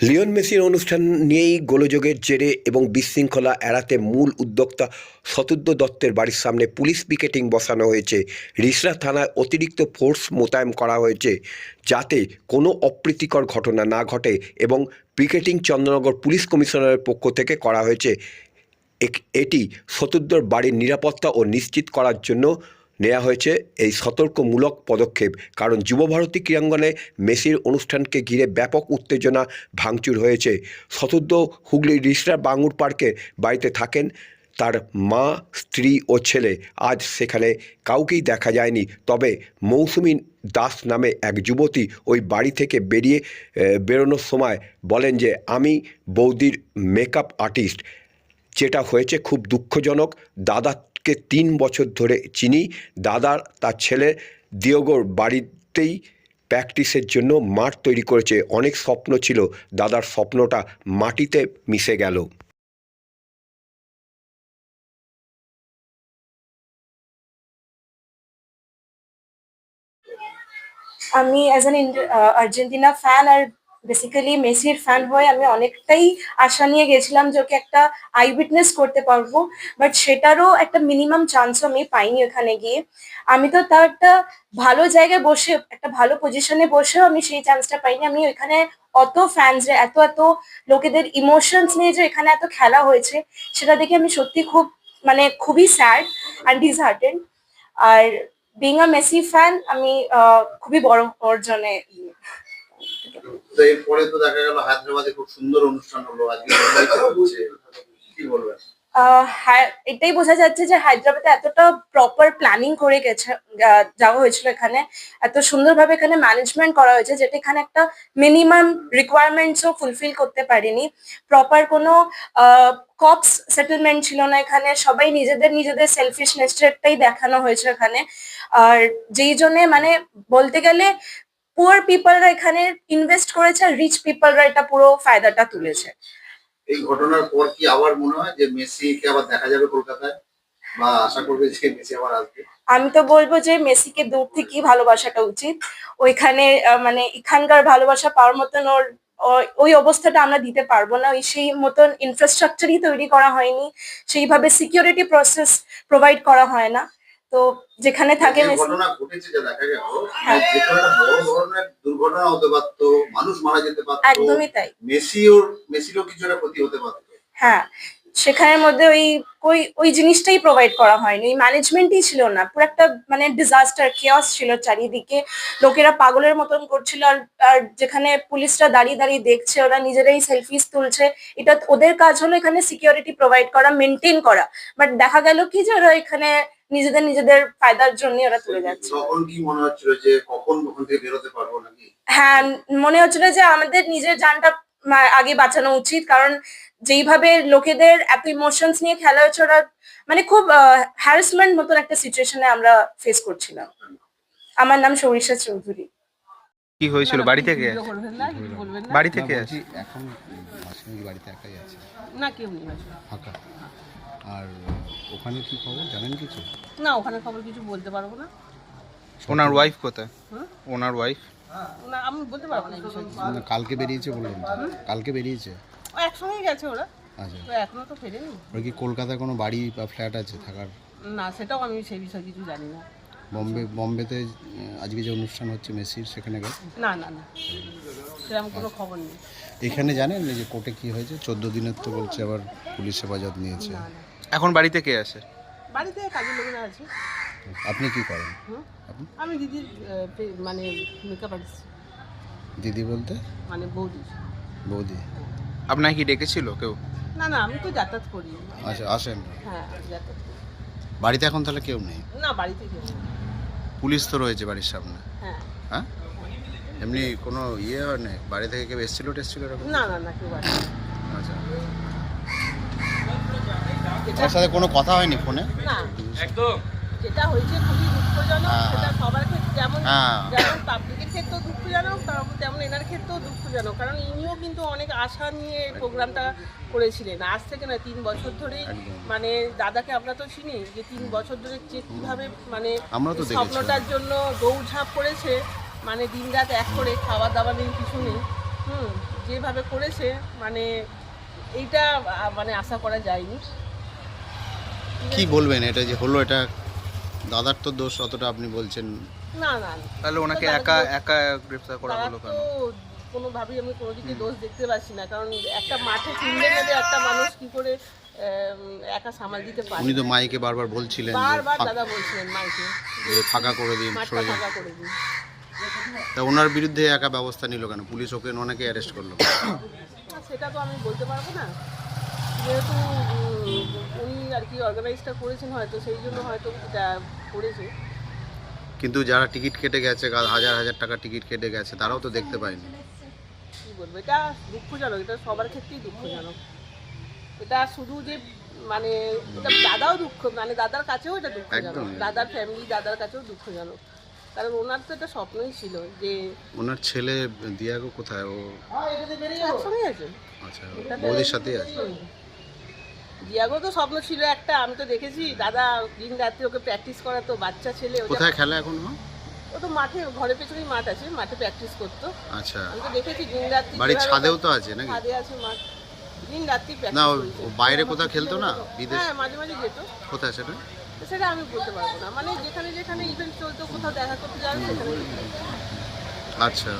Leone মেসির অনুষ্ঠান নিয়েই গোলযোগের জেরে এবং বিশৃঙ্খলা এড়াতে মূল উদ্যোক্তা শতুদ্র দত্তের বাড়ির সামনে পুলিশ পিকেটিং বসানো হয়েছে। রিসরা থানায় অতিরিক্ত ফোর্স মোতায়েন করা হয়েছে যাতে কোনো অপ্রীতিকর ঘটনা না ঘটে এবং পিকেটিং চন্দ্রনগর পুলিশ কমিশনারের পক্ষ থেকে করা হয়েছে। এটি শতুদ্রর বাড়ির নিরাপত্তা ও নিশ্চিত করার জন্য নেওয়া হয়েছে এই সতর্কমূলক পদক্ষেপ। কারণ যুবভারতী ক্রীড়াঙ্গনে মেসির অনুষ্ঠানকে ঘিরে ব্যাপক উত্তেজনা ভাঙচুর হয়েছে। শতুদ্র হুগলির রিসরা বাঙুর পার্কে বাড়িতে থাকেন তার মা, স্ত্রী ও ছেলে। আজ সেখানে কাউকেই দেখা যায়নি। তবে মৌসুমী দাস নামে এক যুবতী ওই বাড়ি থেকে বেরিয়ে বেরোনোর সময় বলেন যে, আমি বৌদির মেকআপ আর্টিস্ট। যেটা হয়েছে খুব দুঃখজনক। দাদাকে তিন বছর ধরে চিনি। দাদার, তার ছেলে দিয়োগর বাড়িতেই প্র্যাকটিসের জন্য মাঠ তৈরি করেছে। অনেক স্বপ্ন ছিল, দাদার স্বপ্নটা মাটিতে মিশে গেল। আমি অ্যাজ অ্যান আর্জেন্টিনা ফ্যান আর বেসিক্যালি মেসির ফ্যান হয়ে আমি অনেকটাই আশা নিয়ে গেছিলাম যে ওকে একটা আই উইটনেস করতে পারব বাট সেটারও একটা মিনিমাম চান্সও আমি পাইনি ওখানে গিয়ে। আমি তো তার একটা ভালো জায়গায় বসে, একটা ভালো পজিশনে বসেও আমি সেই চান্সটা পাইনি। আমি ওইখানে অত ফ্যান্স এত এত লোকেদের ইমোশনস নিয়ে যে এখানে এত খেলা হয়েছে, সেটা দেখে আমি সত্যি খুব মানে খুবই স্যাড অ্যান্ড ডিসহার্টেড আর বিং আ মেসি ফ্যান আমি খুবই বড় অর্জনে। তো এরপরে তো দেখা গেল হায়দ্রাবাদে খুব সুন্দর অনুষ্ঠান হলো, আজকে কি বলবেন? এটাই বোঝা যাচ্ছে যে হায়দ্রাবাদে এতটা প্রপার প্ল্যানিং করে গেছে যাওয়া হয়েছিল এখানে। এত সুন্দরভাবে এখানে ম্যানেজমেন্ট করা হয়েছে যেটা এখানে একটা মিনিমাম রিকোয়ারমেন্টসও ফুলফিল করতে পারেনি। প্রপার কোনো কপস সেটেলমেন্ট ছিল না এখানে। সবাই নিজেদের নিজেদের সেলফিশনেসটাই দেখানো হয়েছে এখানে। আর যেই জন্যে মানে বলতে গেলে পুয়ার পিপলরা এখানে ইনভেস্ট করেছে আর রিচ পিপলরা এটা পুরো ফায়দাটা তুলেছে। এই ঘটনার পর কি আবার মনে হয় যে মেসিকে আবার দেখা যাবে কলকাতায়? বা আশা করবে যে মেসি আবার আসবে? আমি তো বলব যে মেসিকে দূর থেকেই ভালোবাসাটা উচিত। ওইখানে মানে এখানকার ভালোবাসা পাওয়ার মতন ওর ওই অবস্থাটা আমরা দিতে পারব না। ওই সেই মতন ইনফ্রাস্ট্রাকচারই তৈরি করা হয়নি। সেইভাবে সিকিউরিটি প্রসেস প্রোভাইড করা হয় না। তো যেখানে থাকে ঘটনা ঘটেছে যা দেখা গেল হ্যাঁ। যে কোনো একটা বড় ধরনের দুর্ঘটনা হতে পারতো মানুষ মারা যেতে পারতো একদমই তাই। মেসিও মেসিরও কিছু একটা ক্ষতি হতে পারতো। হ্যাঁ সেখানের মধ্যে ওই ওই ওই জিনিসটাই প্রোভাইড করা হয়নি। ওই ম্যানেজমেন্টই ছিল না। পুরো একটা মানে ডিজাস্টার কেয়াস ছিল চারিদিকে। লোকেরা পাগলের মতন করছিল আর আর যেখানে পুলিশরা দাঁড়িয়ে দাঁড়িয়ে দেখছে ওরা নিজেরাই সেলফিস তুলছে। এটা ওদের কাজ হলো এখানে সিকিউরিটি প্রোভাইড করা মেনটেন করা। বাট দেখা গেল কি যে ওরা এখানে নিজেদের নিজেদের ফায়দার জন্য ওরা তুলে যাচ্ছে। তখন কি মনে হচ্ছিল যে কখন ওখান থেকে বেরোতে পারব নাকি? হ্যাঁ মনে হচ্ছিল যে আমাদের নিজের জানটা আগে বাঁচানো উচিত। কারণ যেইভাবে লোকেদের এত ইমোশনস নিয়ে খেলা হচ্ছে ওরা মানে খুব হ্যারাসমেন্ট মতন একটা সিচুয়েশনে আমরা ফেস করছিলাম। আমার নাম সরিষা চৌধুরী। কি হয়েছিল? বাড়ি থেকে? করবেন না কিছু বলবেন না। বাড়ি থেকে বলছি এখন মাসিমণি বাড়িতে একাই আছে। না কেউ নেই ফাঁকা। আর ওখানে কি খবর? জানেন কিছু? না ওখানে খবর কিছু বলতে পারব না। ওনার ওয়াইফ কোথায়? ওনার ওয়াইফ না আমি বলতে পারব না কিছু। কালকে বেরিয়েছে বললেন কালকে বেরিয়েছে? ও একসঙ্গেই গেছে ওরা। আচ্ছা। তো এখনও তো ফেরেনি। ওর কি কলকাতায় কোনো বাড়ি বা ফ্ল্যাট আছে থাকার? না সেটাও আমি সেই বিষয়ে কিছু জানি না। বম্বে বম্বেতে আজকে যে অনুষ্ঠান হচ্ছে মেসির সেখানে গেছে না না না। সেরকম কোনো খবর নেই। এখানে জানেন যে কোর্টে কি হয়েছে? চোদ্দ দিনের তো বলছে আবার পুলিশ হেফাজত নিয়েছে। এখন বাড়িতে কে আছে? বাড়িতে কাজের লোকেরা আছে। আপনি কি করেন? আমি দিদির মানে মেকআপ আর্টিস্ট দিদি বলতে? মানে বৌদি। বৌদি। আপনাকে কি ডেকেছিল কেউ? না না আমি তো যাতায়াত করি। আচ্ছা আসেন। হ্যাঁ যাতায়াত বাড়িতে এখন তাহলে কেউ নেই? না বাড়িতে কেউ নেই। পুলিশ তো রয়েছে বাড়ির সামনে। হ্যাঁ। হ্যাঁ? এমনি কোনো ইয়ে হয় না বাড়ি থেকে কেউ এসেছিল টেসছিল এরকম? না না না কেউ আচ্ছা। তার সাথে কোনো কথা হয়নি ফোনে? না। একদম। যেটা হয়েছে খুবই দুঃখজনক হ্যাঁ, সেটা হ্যাঁ। সবার ক্ষেত্রে যেমন হ্যাঁ। যেমন পাবলিকের ক্ষেত্রেও দুঃখজনক তেমন- এনার ক্ষেত্রেও দুঃখজনক। কারণ ইনিও কিন্তু অনেক আশা নিয়ে এই প্রোগ্রামটা করেছিলেন। আজ থেকে না তিন বছর ধরেই মানে দাদাকে আমরা তো চিনি যে তিন বছর ধরে যে কীভাবে মানে। স্বপ্নটার জন্য দৌড়ঝাঁপ করেছে মানে দিন রাত এক করে খাওয়া দাওয়া নেই কিছু নেই। হুম যেভাবে করেছে মানে এইটা মানে আশা করা যায়নি। কি বলবেন এটা যে হলো এটা দাদার তো দোষ অতটা আপনি বলছেন না না। তাহলে ওনাকে একা একা গ্রেফতার করা হলো কেন? কোনোভাবেই আমি কোনো দিকে দোষ দেখতে পাচ্ছি না কারণ একটা মাঠে কিনলে গেলে একটা মানুষ কি করে একা সামাল দিতে পারে। উনি তো মাইকে বারবার বলছিলেন বারবার দাদা বলছিলেন মাইকে। যে ফাঁকা করে দিন মাঠটা সরে যান। ফাঁকা করে দিন। তা ওনার বিরুদ্ধে একা ব্যবস্থা নিল কেন? পুলিশ ওকে ওনাকে অ্যারেস্ট করল সেটা তো আমি বলতে পারব না। যেহেতু উনি আর কি অর্গানাইজটা করেছেন হয়তো সেই জন্য হয়তো করেছে। কিন্তু যারা টিকিট কেটে গেছে হাজার হাজার টাকা টিকিট কেটে গেছে তারাও তো দেখতে পায়নি। কি বলব এটা দুঃখজনক এটা সবার ক্ষেত্রেই দুঃখজনক। এটা শুধু যে মানে এটা দাদাও দুঃখ মানে দাদার কাছেও এটা দুঃখজনক। দাদার ফ্যামিলি দাদার কাছেও দুঃখজনক। কারণ ওনার তো এটা স্বপ্নই ছিল যে ওনার ছেলে দিয়াগো কোথায়? ও একসঙ্গে আছে। আচ্ছা বৌদির সাথেই আছে। দিয়াগো তো স্বপ্ন ছিল একটা আমি তো দেখেছি দাদা দিন রাত্রি ওকে প্র্যাকটিস করাতো বাচ্চা ছেলে কোথায় খেলা এখন ও? তো মাঠে ঘরের পেছনেই মাঠ আছে মাঠে প্র্যাকটিস করতো। আচ্ছা। আমি তো দেখেছি দিন রাত্রি বাড়ির ছাদেও তো আছে নাকি? ছাদে আছে মাঠ। দিন রাত্রি না বাইরে কোথাও খেলতো না? বিদেশ হ্যাঁ মাঝে মাঝে যেত। কোথায় সেটা? সেটা আমি বলতে পারব না। মানে যেখানে যেখানে ইভেন্ট চলতো কোথাও দেখা করতে যাবে সেখানে আচ্ছা।